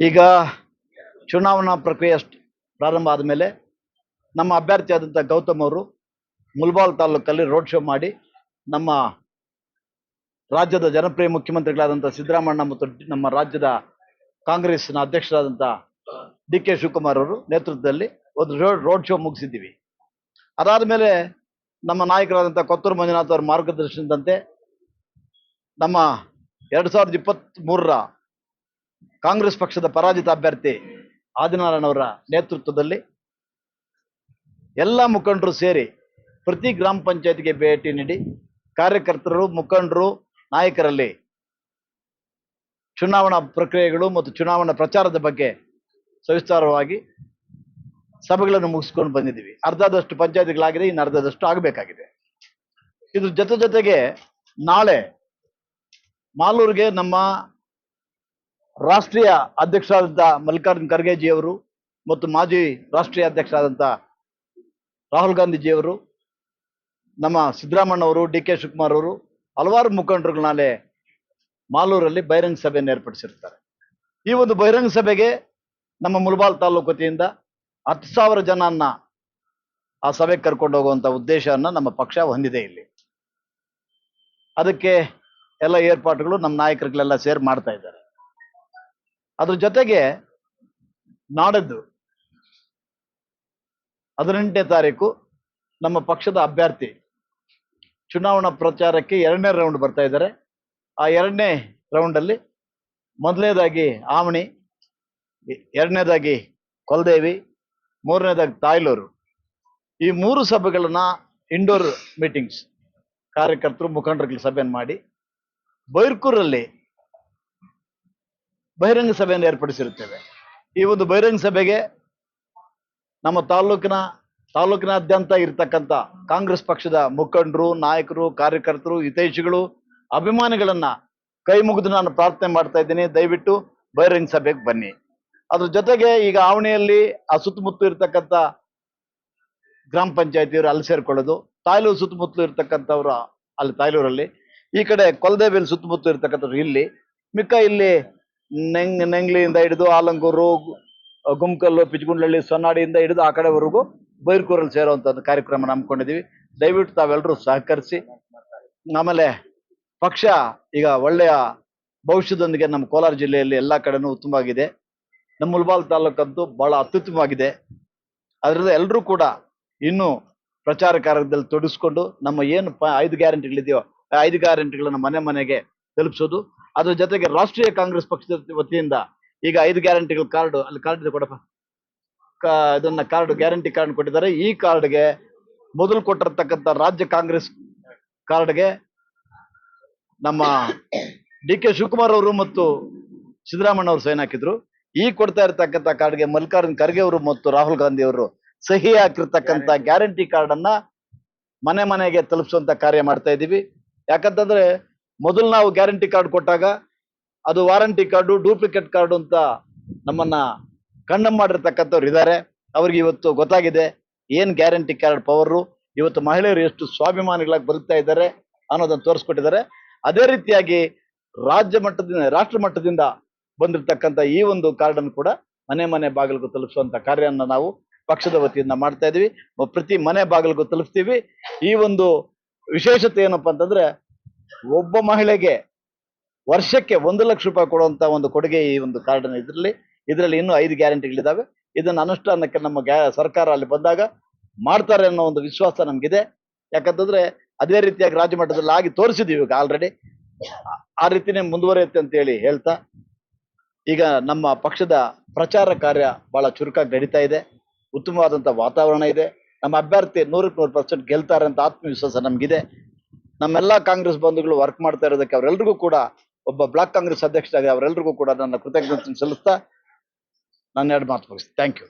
ಈಗ ಚುನಾವಣಾ ಪ್ರಕ್ರಿಯೆ ಪ್ರಾರಂಭ ಆದಮೇಲೆ ನಮ್ಮ ಅಭ್ಯರ್ಥಿ ಆದಂಥ ಗೌತಮ್ ಅವರು ಮುಲ್ಬಾಲ್ ತಾಲೂಕಲ್ಲಿ ರೋಡ್ ಶೋ ಮಾಡಿ ನಮ್ಮ ರಾಜ್ಯದ ಜನಪ್ರಿಯ ಮುಖ್ಯಮಂತ್ರಿಗಳಾದಂಥ ಸಿದ್ದರಾಮಣ್ಣ ಮತ್ತು ನಮ್ಮ ರಾಜ್ಯದ ಕಾಂಗ್ರೆಸ್ನ ಅಧ್ಯಕ್ಷರಾದಂಥ ಡಿ ಕೆ ಶಿವಕುಮಾರ್ ಅವರು ನೇತೃತ್ವದಲ್ಲಿ ಒಂದು ರೋಡ್ ರೋಡ್ ಶೋ ಮುಗಿಸಿದ್ದೀವಿ. ಅದಾದ ಮೇಲೆ ನಮ್ಮ ನಾಯಕರಾದಂಥ ಕೊತ್ತೂರು ಮಂಜುನಾಥ್ ಅವರ ಮಾರ್ಗದರ್ಶನದಂತೆ ನಮ್ಮ ಎರಡು ಸಾವಿರದ ಇಪ್ಪತ್ತ್ ಮೂರರ ಕಾಂಗ್ರೆಸ್ ಪಕ್ಷದ ಪರಾಜಿತ ಅಭ್ಯರ್ಥಿ ಆದಿನಾರಾಯಣವರ ನೇತೃತ್ವದಲ್ಲಿ ಎಲ್ಲ ಮುಖಂಡರು ಸೇರಿ ಪ್ರತಿ ಗ್ರಾಮ ಪಂಚಾಯತ್ಗೆ ಭೇಟಿ ನೀಡಿ ಕಾರ್ಯಕರ್ತರು, ಮುಖಂಡರು, ನಾಯಕರಲ್ಲಿ ಚುನಾವಣಾ ಪ್ರಕ್ರಿಯೆಗಳು ಮತ್ತು ಚುನಾವಣಾ ಪ್ರಚಾರದ ಬಗ್ಗೆ ಸವಿಸ್ತಾರವಾಗಿ ಸಭೆಗಳನ್ನು ಮುಗಿಸ್ಕೊಂಡು ಬಂದಿದ್ದೀವಿ. ಅರ್ಧದಷ್ಟು ಪಂಚಾಯತ್ಗಳಾಗಿದೆ ಇನ್ನು ಅರ್ಧದಷ್ಟು ಆಗಬೇಕಾಗಿದೆ. ಇದ್ರ ಜೊತೆ ಜೊತೆಗೆ ನಾಳೆ ಮಾಲೂರಿಗೆ ನಮ್ಮ ರಾಷ್ಟ್ರೀಯ ಅಧ್ಯಕ್ಷರಾದಂಥ ಮಲ್ಲಿಕಾರ್ಜುನ್ ಖರ್ಗೆಜಿಯವರು ಮತ್ತು ಮಾಜಿ ರಾಷ್ಟ್ರೀಯ ಅಧ್ಯಕ್ಷರಾದಂಥ ರಾಹುಲ್ ಗಾಂಧೀಜಿಯವರು, ನಮ್ಮ ಸಿದ್ದರಾಮಣ್ಣ ಅವರು ಡಿ ಕೆ ಶಿವಕುಮಾರ್ ಅವರು ಹಲವಾರು ಮುಖಂಡರುಗಳು ನಾಳೆ ಮಾಲೂರಲ್ಲಿ ಬಹಿರಂಗ ಸಭೆಯನ್ನು ಏರ್ಪಡಿಸಿರ್ತಾರೆ ಈ ಒಂದು ಬಹಿರಂಗ ಸಭೆಗೆ ನಮ್ಮ ಮುಲ್ಬಾಲ್ ತಾಲೂಕು ವತಿಯಿಂದ ಹತ್ತು ಸಾವಿರ ಜನನ್ನ ಆ ಸಭೆಗೆ ಕರ್ಕೊಂಡು ಹೋಗುವಂಥ ಉದ್ದೇಶವನ್ನ ನಮ್ಮ ಪಕ್ಷ ಹೊಂದಿದೆ ಇಲ್ಲಿ. ಅದಕ್ಕೆ ಎಲ್ಲ ಏರ್ಪಾಟ್ಗಳು ನಮ್ಮ ನಾಯಕರುಗಳೆಲ್ಲ ಸೇರಿ ಮಾಡ್ತಾ ಇದ್ದಾರೆ. ಅದ್ರ ಜೊತೆಗೆ ನಾಡದ್ದು ಹದಿನೆಂಟನೇ ತಾರೀಕು ನಮ್ಮ ಪಕ್ಷದ ಅಭ್ಯರ್ಥಿ ಚುನಾವಣಾ ಪ್ರಚಾರಕ್ಕೆ ಎರಡನೇ ರೌಂಡ್ ಬರ್ತಾ ಇದ್ದಾರೆ. ಆ ಎರಡನೇ ರೌಂಡಲ್ಲಿ ಮೊದಲನೇದಾಗಿ ಆವಣಿ ಎರಡನೇದಾಗಿ ಕೊಲ್ದೇವಿ, ಮೂರನೇದಾಗಿ ತಾಯ್ಲೂರು. ಈ ಮೂರು ಸಭೆಗಳನ್ನ ಇಂಡೋರ್ ಮೀಟಿಂಗ್ಸ್ ಕಾರ್ಯಕರ್ತರು ಮುಖಂಡರುಗಳ ಸಭೆಯನ್ನು ಮಾಡಿ ಬೈರ್ಕೂರಲ್ಲಿ ಬಹಿರಂಗ ಸಭೆಯನ್ನು ಏರ್ಪಡಿಸಿರುತ್ತೇವೆ. ಈ ಒಂದು ಬಹಿರಂಗ ಸಭೆಗೆ ನಮ್ಮ ತಾಲೂಕಿನ, ತಾಲೂಕಿನಾದ್ಯಂತ ಇರತಕ್ಕಂಥ ಕಾಂಗ್ರೆಸ್ ಪಕ್ಷದ ಮುಖಂಡರು, ನಾಯಕರು, ಕಾರ್ಯಕರ್ತರು, ಹಿತೈಷಿಗಳು ಅಭಿಮಾನಿಗಳನ್ನ ಕೈ ಮುಗಿದು ನಾನು ಪ್ರಾರ್ಥನೆ ಮಾಡ್ತಾ ಇದ್ದೀನಿ. ದಯವಿಟ್ಟು ಬಹಿರಂಗ ಸಭೆಗೆ ಬನ್ನಿ. ಅದ್ರ ಜೊತೆಗೆ ಈಗ ಆವಣಿಯಲ್ಲಿ ಆ ಸುತ್ತಮುತ್ತಲು ಇರತಕ್ಕಂಥ ಗ್ರಾಮ ಪಂಚಾಯತಿಯವರು ಅಲ್ಲಿ ಸೇರ್ಕೊಳ್ಳೋದು. ತಾಯ್ಲೂರು ಸುತ್ತಮುತ್ತಲು ಇರ್ತಕ್ಕಂಥವ್ರು ಅಲ್ಲಿ ತಾಯ್ಲೂರಲ್ಲಿ ಈ ಕಡೆ ಕೊಲ್ದೇವಿಯಲ್ಲಿ ಸುತ್ತಮುತ್ತ ಇರ್ತಕ್ಕಂಥದ್ದು ಇಲ್ಲಿ. ಮಿಕ್ಕ ಇಲ್ಲಿ ನೆಂಗ್, ನೆಂಗ್ಲಿಯಿಂದ ಹಿಡಿದು ಆಲಂಗೂರು ಗುಮ್ಕಲ್ಲು ಪಿಚ್ಗುಂಡ್ಲಳ್ಳಿ, ಸೊನ್ನಾಡಿಯಿಂದ ಹಿಡಿದು ಆ ಕಡೆವರೆಗೂ ಬೈರ್ಕೂರಲ್ಲಿ ಒಂದು ಕಾರ್ಯಕ್ರಮ ನಂಬ್ಕೊಂಡಿದೀವಿ ದಯವಿಟ್ಟು ತಾವೆಲ್ಲರೂ ಸಹಕರಿಸಿ. ಆಮೇಲೆ ಪಕ್ಷ ಈಗ ಒಳ್ಳೆಯ ಭವಿಷ್ಯದೊಂದಿಗೆ ನಮ್ಮ ಕೋಲಾರ ಜಿಲ್ಲೆಯಲ್ಲಿ ಎಲ್ಲ ಕಡೆನೂ ಉತ್ತಮವಾಗಿದೆ. ನಮ್ಮ ಮುಲ್ಬಾಲ್ ತಾಲೂಕಂತೂ ಬಹಳ ಅತ್ಯುತ್ತಮವಾಗಿದೆ. ಅದರಿಂದ ಎಲ್ಲರೂ ಕೂಡ ಇನ್ನೂ ಪ್ರಚಾರ ಕಾರ್ಯದಲ್ಲಿ ತೊಡಗಿಸ್ಕೊಂಡು ನಮ್ಮ ಏನು ಐದು ಗ್ಯಾರಂಟಿಗಳಿದೆಯೋ ಐದು ಗ್ಯಾರಂಟಿಗಳನ್ನು ಮನೆ ಮನೆಗೆ ತಲುಪಿಸೋದು. ಅದರ ಜೊತೆಗೆ ರಾಷ್ಟ್ರೀಯ ಕಾಂಗ್ರೆಸ್ ಪಕ್ಷದ ವತಿಯಿಂದ ಈಗ ಐದು ಗ್ಯಾರಂಟಿಗಳ ಕಾರ್ಡ್ ಅಲ್ಲಿ ಕಾರ್ಡ್ ಇದೆ ಕೊಡಪ್ಪ. ಇದನ್ನ ಕಾರ್ಡ್ ಗ್ಯಾರಂಟಿ ಕಾರ್ಡ್ ಕೊಟ್ಟಿದ್ದಾರೆ. ಈ ಕಾರ್ಡ್ಗೆ ಮೊದಲು ಕೊಟ್ಟಿರ್ತಕ್ಕಂಥ ರಾಜ್ಯ ಕಾಂಗ್ರೆಸ್ ಕಾರ್ಡ್ಗೆ ನಮ್ಮ ಡಿ ಕೆ ಶಿವಕುಮಾರ್ ಅವರು ಮತ್ತು ಸಿದ್ದರಾಮಣ್ಣ ಅವರು ಸೈನ್ ಹಾಕಿದ್ರು. ಈ ಕೊಡ್ತಾ ಇರ್ತಕ್ಕಂಥ ಕಾರ್ಡ್ಗೆ ಮಲ್ಲಿಕಾರ್ಜುನ್ ಖರ್ಗೆ ಅವರು ಮತ್ತು ರಾಹುಲ್ ಗಾಂಧಿ ಅವರು ಸಹಿ ಹಾಕಿರ್ತಕ್ಕಂಥ ಗ್ಯಾರಂಟಿ ಕಾರ್ಡ್ ಅನ್ನ ಮನೆ ಮನೆಗೆ ತಲುಪಿಸುವಂತ ಕಾರ್ಯ ಮಾಡ್ತಾ ಇದ್ದೀವಿ. ಯಾಕಂತಂದ್ರೆ ಮೊದಲು ನಾವು ಗ್ಯಾರಂಟಿ ಕಾರ್ಡ್ ಕೊಟ್ಟಾಗ ಅದು ವಾರಂಟಿ ಕಾರ್ಡು, ಡೂಪ್ಲಿಕೇಟ್ ಕಾರ್ಡು ಅಂತ ನಮ್ಮನ್ನ ಕಣ್ಣ ಮಾಡಿರ್ತಕ್ಕಂಥವ್ರು ಇದ್ದಾರೆ. ಅವ್ರಿಗೆ ಇವತ್ತು ಗೊತ್ತಾಗಿದೆ ಏನ್ ಗ್ಯಾರಂಟಿ ಕಾರ್ಡ್ ಪವರು. ಇವತ್ತು ಮಹಿಳೆಯರು ಎಷ್ಟು ಸ್ವಾಭಿಮಾನಿಗಳಾಗಿ ಬದುಕ್ತಾ ಇದ್ದಾರೆ ಅನ್ನೋದನ್ನು ತೋರಿಸ್ಕೊಟ್ಟಿದ್ದಾರೆ. ಅದೇ ರೀತಿಯಾಗಿ ರಾಜ್ಯ ಮಟ್ಟದಿಂದ, ರಾಷ್ಟ್ರ ಮಟ್ಟದಿಂದ ಬಂದಿರತಕ್ಕಂಥ ಈ ಒಂದು ಕಾರ್ಡ್ ಅನ್ನು ಕೂಡ ಮನೆ ಮನೆ ಬಾಗಿಲಿಗೂ ತಲುಪಿಸುವಂತ ಕಾರ್ಯವನ್ನು ನಾವು ಪಕ್ಷದ ವತಿಯಿಂದ ಮಾಡ್ತಾ ಇದೀವಿ. ಪ್ರತಿ ಮನೆ ಬಾಗಿಲಿಗೂ ತಲುಪಿಸ್ತೀವಿ ಈ ಒಂದು ವಿಶೇಷತೆ ಏನಪ್ಪ ಅಂತಂದ್ರೆ ಒಬ್ಬ ಮಹಿಳೆಗೆ ವರ್ಷಕ್ಕೆ ಒಂದು ಲಕ್ಷ ರೂಪಾಯಿ ಕೊಡುವಂತ ಒಂದು ಕೊಡುಗೆ ಈ ಒಂದು ಕಾರ್ಡ್ ಇದರಲ್ಲಿ ಇದರಲ್ಲಿ ಇನ್ನೂ ಐದು ಗ್ಯಾರಂಟಿಗಳಿದ್ದಾವೆ ಇದನ್ನ ಅನುಷ್ಠಾನಕ್ಕೆ ನಮ್ಮ ಸರ್ಕಾರ ಅಲ್ಲಿ ಬಂದಾಗ ಮಾಡ್ತಾರೆ ಅನ್ನೋ ಒಂದು ವಿಶ್ವಾಸ ನಮ್ಗಿದೆ. ಯಾಕಂತಂದ್ರೆ ಅದೇ ರೀತಿಯಾಗಿ ರಾಜ್ಯ ಮಟ್ಟದಲ್ಲಿ ಆಗಿ ತೋರಿಸಿದೀವಿ ಈಗ ಆಲ್ರೆಡಿ ಆ ರೀತಿನೇ ಮುಂದುವರಿಯುತ್ತೆ ಅಂತ ಹೇಳಿ ಹೇಳ್ತಾ, ಈಗ ನಮ್ಮ ಪಕ್ಷದ ಪ್ರಚಾರ ಕಾರ್ಯ ಬಹಳ ಚುರುಕಾಗಿ ನಡೀತಾ ಇದೆ. ಉತ್ತಮವಾದಂತ ವಾತಾವರಣ ಇದೆ. ನಮ್ಮ ಅಭ್ಯರ್ಥಿ ನೂರಕ್ಕೆ ನೂರು ಪರ್ಸೆಂಟ್ ಗೆಲ್ತಾರೆ ಅಂತ ಆತ್ಮವಿಶ್ವಾಸ ನಮಗಿದೆ. ನಮ್ಮೆಲ್ಲ ಕಾಂಗ್ರೆಸ್ ಬಂಧುಗಳು ವರ್ಕ್ ಮಾಡ್ತಾ ಇರೋದಕ್ಕೆ ಅವರೆಲ್ಲರಿಗೂ ಕೂಡ ಒಬ್ಬ ಬ್ಲಾಕ್ ಕಾಂಗ್ರೆಸ್ ಅಧ್ಯಕ್ಷರಾಗಿ ಅವರೆಲ್ಲರಿಗೂ ಕೂಡ ನನ್ನ ಕೃತಜ್ಞತೆ ಸಲ್ಲಿಸ್ತಾ ನನ್ನ ಎರಡು ಮಾತು ಮುಗಿಸ್ತೀನಿ. Thank you